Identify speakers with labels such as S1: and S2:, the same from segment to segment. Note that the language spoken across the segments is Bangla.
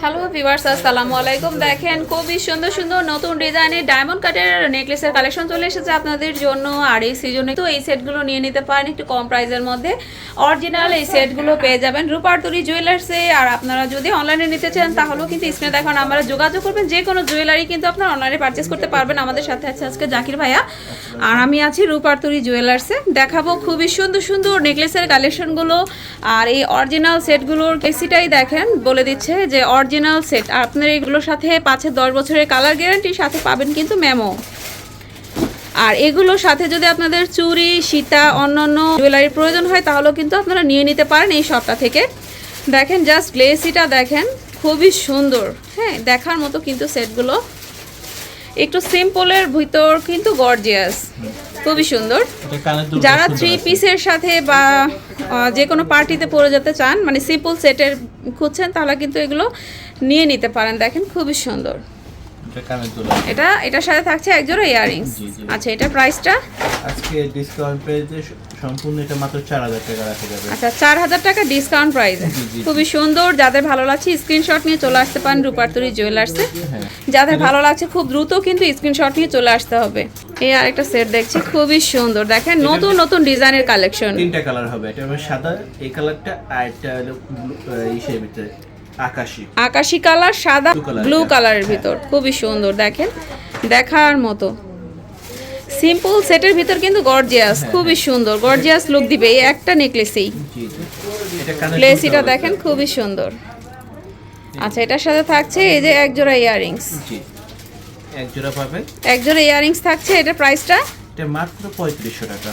S1: হ্যালো ভিউয়ার্স আসসালামু আলাইকুম। দেখেন, খুবই সুন্দর সুন্দর নতুন ডিজাইনের ডায়মন্ড কাটের নেকলেসের কালেকশন চলে এসেছে আপনাদের জন্য। আর এই সিজনে তো এই সেটগুলো নিয়ে নিতে পারেন একটু কম প্রাইসের মধ্যে। অরিজিনাল এই সেটগুলো পেয়ে যাবেন রূপারতুরি জুয়েলার্সে আর আপনারা যদি অনলাইনে নিতে চান, তাহলেও কিন্তু স্ক্রিনে দেখো নাম্বারে যোগাযোগ করবেন। যে কোনো জুয়েলারি কিন্তু আপনারা অনলাইনে পারচেস করতে পারবেন। আমাদের সাথে আছে আজকে জাকির ভাইয়া। আর আমি আছি রূপারতুরি জুয়েলার্সে দেখাবো খুবই সুন্দর সুন্দর নেকলেসের কালেকশনগুলো আর এই অরিজিনাল সেটগুলোর কেসিটাই দেখেন, বলে দিচ্ছে যে অরিজিনাল সেট আপনার এগুলোর সাথে পাঁচে দশ বছরের কালার গ্যারান্টি সাথে পাবেন কিন্তু মেমো আর এগুলোর সাথে যদি আপনাদের চুরি সীতা, অন্যান্য জুয়েলারির প্রয়োজন হয়, তাহলেও কিন্তু আপনারা নিয়ে নিতে পারেন এই শপটা থেকে। দেখেন জাস্ট গ্লেসিটা দেখেন, খুবই সুন্দর। হ্যাঁ দেখার মতো কিন্তু সেটগুলো একটু সিম্পলের ভিতর কিন্তু গর্জিয়াস খুবই সুন্দর। যারা থ্রি পিসের সাথে বা যে কোনো পার্টিতে পরে যেতে চান মানে সিম্পল সেটের খুঁজছেন তাহলে কিন্তু এগুলো নিয়ে নিতে পারেন। দেখেন খুবই সুন্দর।
S2: এটা
S1: এটা এটার সাথে থাকছে একজোড়া ইয়ারিংস
S2: জি, জি।
S1: আচ্ছা এটার প্রাইসটা
S2: আজকে ডিসকাউন্ট প্রাইসে সম্পূর্ণ এটা মাত্র চার হাজার টাকা রাখা যাবে।
S1: আচ্ছা চার হাজার টাকা ডিসকাউন্ট প্রাইস। খুবই সুন্দর যাদের ভালো লাগছে স্ক্রিনশট নিয়ে চলে আসতে পারেন রূপারতুরি জুয়েলার্সে
S2: হ্যাঁ।
S1: যাদের ভালো লাগছে খুব দ্রুত কিন্তু স্ক্রিনশট নিয়ে চলে আসতে হবে। এই আরেকটা সেট দেখছি খুবই সুন্দর। দেখেন নতুন নতুন ডিজাইনের কালেকশন
S2: তিনটা কালার হবে এটা সাদা এই কালারটা আর হলো blue, আহ, ভিতরে আকাশি।
S1: আকাশি কালার সাদা ব্লু
S2: হ্যাঁ।
S1: কালারের ভিতর। খুবই সুন্দর দেখেন? দেখার মতো। সিম্পল সেটের ভিতর কিন্তু গর্জিয়াস
S2: হ্যাঁ,
S1: খুবই সুন্দর গর্জিয়াস লুক দিবে এই একটা নেকলেসেই প্লেসিটা দেখেন খুবই সুন্দর। আচ্ছা এটার সাথে থাকছে এই যে একজোড়া ইয়ারিংস
S2: জি। এক জোড়া পাবে।
S1: একজোড়া ইয়ারিংস থাকছে এটার প্রাইসটা
S2: এটা মাত্র পঁয়ত্রিশশো টাকা।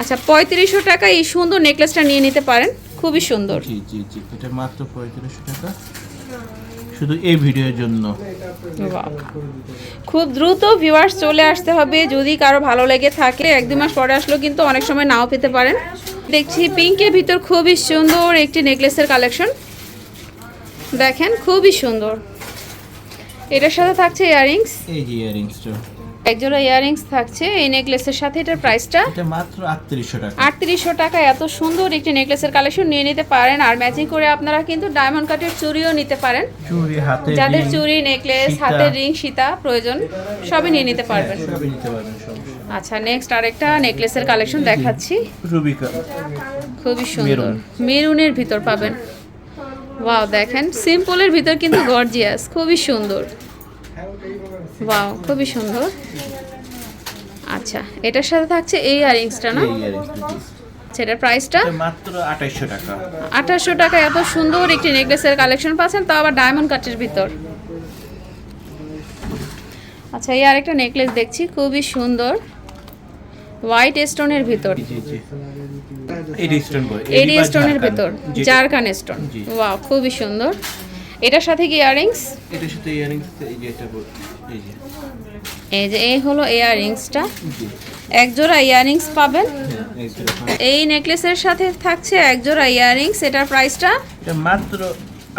S1: আচ্ছা পঁয়ত্রিশশো টাকা এই সুন্দর নেকলেসটা নিয়ে নিতে পারেন। খুবই সুন্দর।
S2: জি জি জি এটা মাত্র পঁয়ত্রিশশো টাকা। শুধু এই ভিডিওর জন্য।
S1: খুব দ্রুত ভিউয়ার্স চলে আসতে হবে। যদি কারও ভালো লেগে থাকে এক দুই মাস পরে আসলেও কিন্তু অনেক সময় নাও পেতে পারেন। দেখছি পিঙ্কের ভিতর খুবই সুন্দর একটি নেকলেসের কালেকশন দেখেন খুবই সুন্দর। এটার সাথে থাকছে ইয়ারিংস
S2: এই যে ইয়ারিংসটা
S1: একজোড়া ইয়ারিংস থাকছে এই নেকলেসের সাথে এটার প্রাইসটা
S2: এটা মাত্র আটত্রিশশো টাকা।
S1: আটত্রিশশো টাকা এত সুন্দর একটি নেকলেসের কালেকশন নিয়ে নিতে পারেন। আর ম্যাচিং করে আপনারা কিন্তু ডায়মন্ড কাটের চুড়িও নিতে পারেন।
S2: চুড়ি হাতে
S1: যাদের চুড়ি নেকলেস হাতের রিং সীতা প্রয়োজন সবই নিয়ে নিতে পারবেন।
S2: সবই নিতে পারবেন
S1: আচ্ছা নেক্সট আরেকটা নেকলেসের কালেকশন দেখাচ্ছি।
S2: রুবিকা।
S1: খুবই সুন্দর। মেরুনের ভিতর পাবেন। ওয়াও দেখেন সিম্পলের ভিতর কিন্তু গর্জিয়াস খুবই সুন্দর। ওয়াও খুবই সুন্দর। আচ্ছা এটার সাথে থাকছে এই ইয়ারিংসটা না। সেটার প্রাইসটা
S2: এটা মাত্র আঠাইশশো টাকা।
S1: আঠাশশো টাকা এত সুন্দর একটি নেকলেসের কালেকশন পাচ্ছেন তাও আবার ডায়মন্ড কাটের ভিতর। আচ্ছা এই আরেকটা নেকলেস দেখছি খুবই সুন্দর। হোয়াইট স্টোনের ভিতর।
S2: এডি স্টোন বই
S1: এডি স্টোনের ভিতর জারকান স্টোন। ওয়াও খুবই সুন্দর। এটার সাথে কি ইয়ারিংস
S2: এটার সাথে ইয়ারিংস এই যে এটা এই যে।
S1: এই যে এই হলো ইয়ারিংসটা এক জোড়া ইয়ারিংস পাবেন।
S2: হ্যাঁ, এই এরকম।
S1: এই নেকলেসের সাথে থাকছে এক জোড়া ইয়ারিংস এটার প্রাইসটা
S2: এটা মাত্র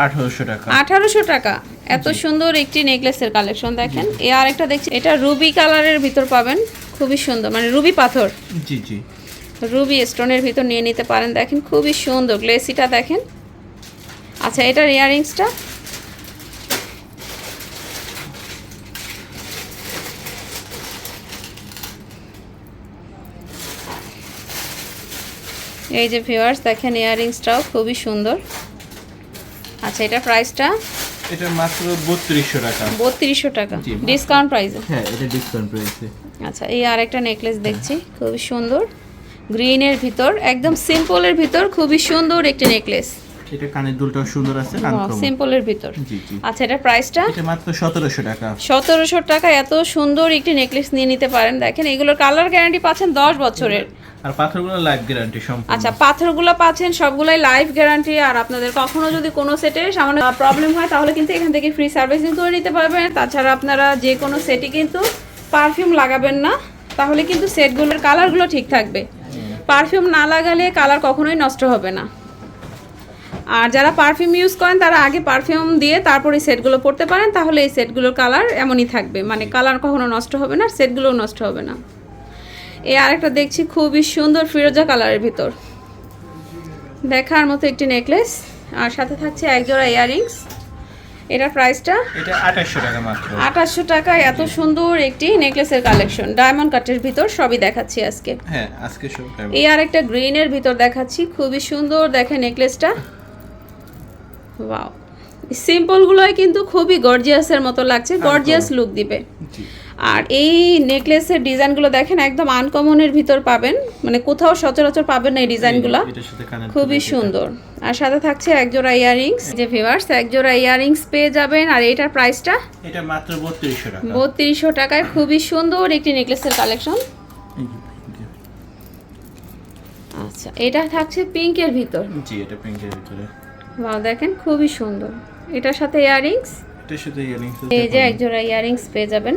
S2: আঠারোশো টাকা।
S1: আঠারোশো টাকা। এত সুন্দর একটি নেকলেসের কালেকশন দেখেন। এ আর একটা দেখছি এটা রুবি কালারের ভিতর পাবেন। খুবই সুন্দর মানে রুবি পাথর।
S2: জি জি।
S1: রুবি স্টোনের ভিতর নিয়ে নিতে পারেন দেখেন। খুবই সুন্দর গ্লেসিটা দেখেন। আচ্ছা এটার ইয়ারিংসটা এই যে ভিউয়ার্স দেখেন ইয়ারিংসটাও খুবই সুন্দর। আচ্ছা এটা প্রাইসটা
S2: এটা মাত্র বত্রিশশো টাকা।
S1: বত্রিশশো টাকা। ডিসকাউন্ট প্রাইসে
S2: হ্যাঁ এটা ডিসকাউন্ট প্রাইসে
S1: আচ্ছা এই আরেকটা নেকলেস দেখছি খুবই সুন্দর। গ্রিনের ভিতর একদম সিম্পলের ভিতর খুবই সুন্দর একটি নেকলেস
S2: এটা কানের দুলটাও সুন্দর আছে
S1: সিম্পলের ভিতর। আচ্ছা এটা প্রাইসটা
S2: এটা মাত্র সতেরোশো টাকা।
S1: সতেরোশো টাকা এত সুন্দর একটি নেকলেস নিয়ে নিতে পারেন। দেখেন এগুলোর কালার গ্যারান্টি পাচ্ছেন দশ বছরের।
S2: আর পাথরগুলো লাইফ গ্যারান্টি সম্পূর্ণ।
S1: আচ্ছা পাথরগুলো পাচ্ছেন সবগুলাই লাইফ গ্যারান্টি আর আপনাদের কখনো যদি কোনো সেটে সামান্য প্রবলেম হয় তাহলে কিন্তু এখান থেকে ফ্রি সার্ভিসিং করে নিতে পারবেন। তাছাড়া আপনারা যে কোনো সেটে কিন্তু পারফিউম লাগাবেন না। তাহলে কিন্তু সেটগুলোর কালারগুলো ঠিক থাকবে। পারফিউম না লাগালে কালার কখনোই নষ্ট হবে না। আর যারা পারফিউম ইউজ করেন তারা আগে পারফিউম দিয়ে তারপরে সেটগুলো পরতে পারেন তাহলে এই সেটগুলোর কালার এমনই থাকবে। মানে কালার কখনো নষ্ট হবে না সেটগুলোও নষ্ট হবে না। এই আরেকটা দেখছি খুবই সুন্দর ফিরোজা কালারের ভিতর। দেখার মতো একটি নেকলেস আর সাথে থাকছে এক জোড়া ইয়াররিংস এটার প্রাইসটা
S2: এটা আঠাশশো টাকা মাত্র।
S1: আঠাশশো টাকায় এত সুন্দর একটি নেকলেসের কালেকশন ডায়মন্ড কাটের ভিতর সবই দেখাচ্ছি আজকে।
S2: হ্যাঁ আজকে সব
S1: এই আর একটা গ্রিনের ভিতর দেখাচ্ছি খুবই সুন্দর দেখে নেকলেসটা ওয়াও সিম্পলগুলোই কিন্তু খুবই গর্জিয়াসের মতো লাগছে গর্জিয়াস লুক দিবে। আর এই নেকলেসের ডিজাইনগুলো দেখেন একদম আনকমনের ভিতর পাবেন মানে কোথাও সচরাচর পাবেন না এই ডিজাইনগুলো খুবই সুন্দর। আর সাথে থাকছে এক জোড়া ইয়াররিংস যে ভিউয়ার্স এক জোড়া ইয়াররিংস পেয়ে যাবেন। আর এটার প্রাইসটা
S2: এটা মাত্র বত্রিশশো টাকা।
S1: বত্রিশশো টাকায় খুবই সুন্দর একটি নেকলেসের কালেকশন। আচ্ছা এটা থাকছে পিঙ্কের ভিতর।
S2: জি এটা পিঙ্কের ভিতরে।
S1: ওয়াও দেখেন খুবই সুন্দর। এটার সাথে ইয়াররিংস?
S2: এটার সাথে ইয়ারিংস
S1: এই যে এক জোড়া ইয়াররিংস পেয়ে যাবেন।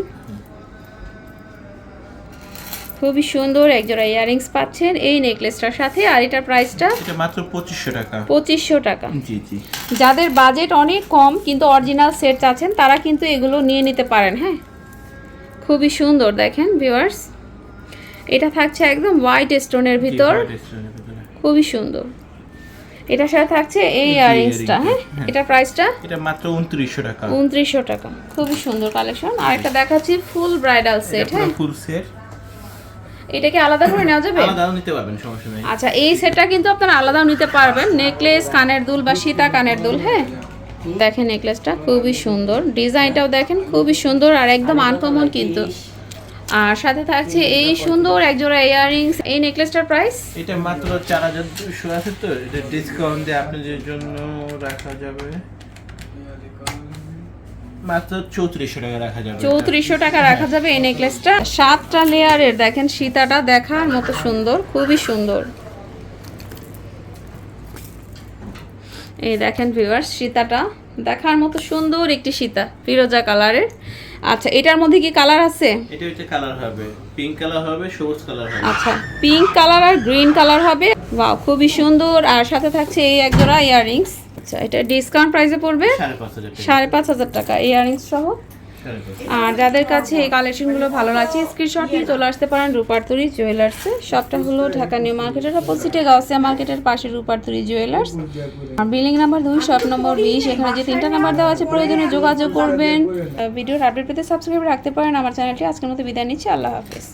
S1: খুবই সুন্দর এক জোড়া ইয়াররিংস পাচ্ছেন এই নেকলেসটার সাথে আর এটার প্রাইসটা
S2: এটা মাত্র পঁচিশশো টাকা।
S1: পঁচিশশো টাকা।
S2: জি জি।
S1: যাদের বাজেট অনেক কম কিন্তু অরিজিনাল সেট চাচ্ছেন তারা কিন্তু এগুলো নিয়ে নিতে পারেন হ্যাঁ? খুবই সুন্দর দেখেন ভিউয়ার্স এটা থাকছে একদম হোয়াইট স্টোনের ভিতরে। খুবই সুন্দর। এটার সাথে থাকছে এই ইয়াররিংসটা হ্যাঁ?
S2: হ্যাঁ।
S1: প্রাইসটা
S2: এটা মাত্র উনত্রিশশো টাকা।
S1: উনত্রিশশো টাকা। খুবই সুন্দর কালেকশন আর একটা দেখাচ্ছি ফুল ব্রাইডাল সেট হ্যাঁ?
S2: ফুল সেট
S1: এটা কি আলাদা করে নেওয়া যাবে?
S2: আলাদাও নিতে পারবেন সমস্যা নেই।
S1: আচ্ছা এই সেটটা কিন্তু আপনারা আলাদাও নিতে পারবেন। নেকলেস কানের দুল বা সীতা কানের দুল হ্যাঁ? দেখেন নেকলেসটা খুবই সুন্দর। ডিজাইনটাও দেখেন খুবই সুন্দর আর একদম আনকমন কিন্তু। আর সাথে থাকছে এই সুন্দর একজোড়া ইয়াররিংস এই নেকলেসটার প্রাইস
S2: এটা মাত্র চার হাজার দুশো আছে তো? এটা ডিসকাউন্ট দিয়ে আপনাদের জন্য রাখা যাবে? মাত্র চৌত্রিশশো টাকা রাখা যাবে।
S1: চৌত্রিশশো টাকা রাখা যাবে এই নেকলেসটা সাতটা লেয়ারের দেখেন সীতাটা দেখার মতো সুন্দর খুবই সুন্দর। এই দেখেন ভিউয়ার্স সীতাটা। দেখার মতো সুন্দর একটি সীতা ফিরোজা কালারের। আচ্ছা এটার মধ্যে কি কালার আছে?
S2: এটা হচ্ছে কালার হবে। পিঙ্ক কালার হবে সবুজ কালার হবে।
S1: আচ্ছা পিঙ্ক কালার আর গ্রিন কালার হবে। বাহ খুবই সুন্দর। আর সাথে থাকছে এই এক জোড়া ইয়াররিংস আচ্ছা এটা ডিসকাউন্ট প্রাইসে পড়বে?
S2: সাড়ে পাঁচ হাজার টাকা।
S1: ইয়াররিংস সহ? আর যাদের কাছে এই কালেকশনগুলো ভালো লাগছে স্ক্রিনশট নিয়ে চলে আসতে পারেন রূপারতুরি জুয়েলার্সে শপটা হলো ঢাকা নিউ মার্কেটের অপোজিটে গাউসিয়া মার্কেটের পাশে রূপারতুরি জুয়েলার্স আর বিল্ডিং নাম্বার দুই শপ নম্বর বিশ, এখানে যে তিনটা নাম্বার দেওয়া আছে, প্রয়োজনে যোগাযোগ করবেন। ভিডিওর আপডেট পেতে সাবস্ক্রাইব রাখতে পারেন। আমার চ্যানেলটি আজকের মতো বিদায় নিচ্ছি। আল্লাহ হাফেজ।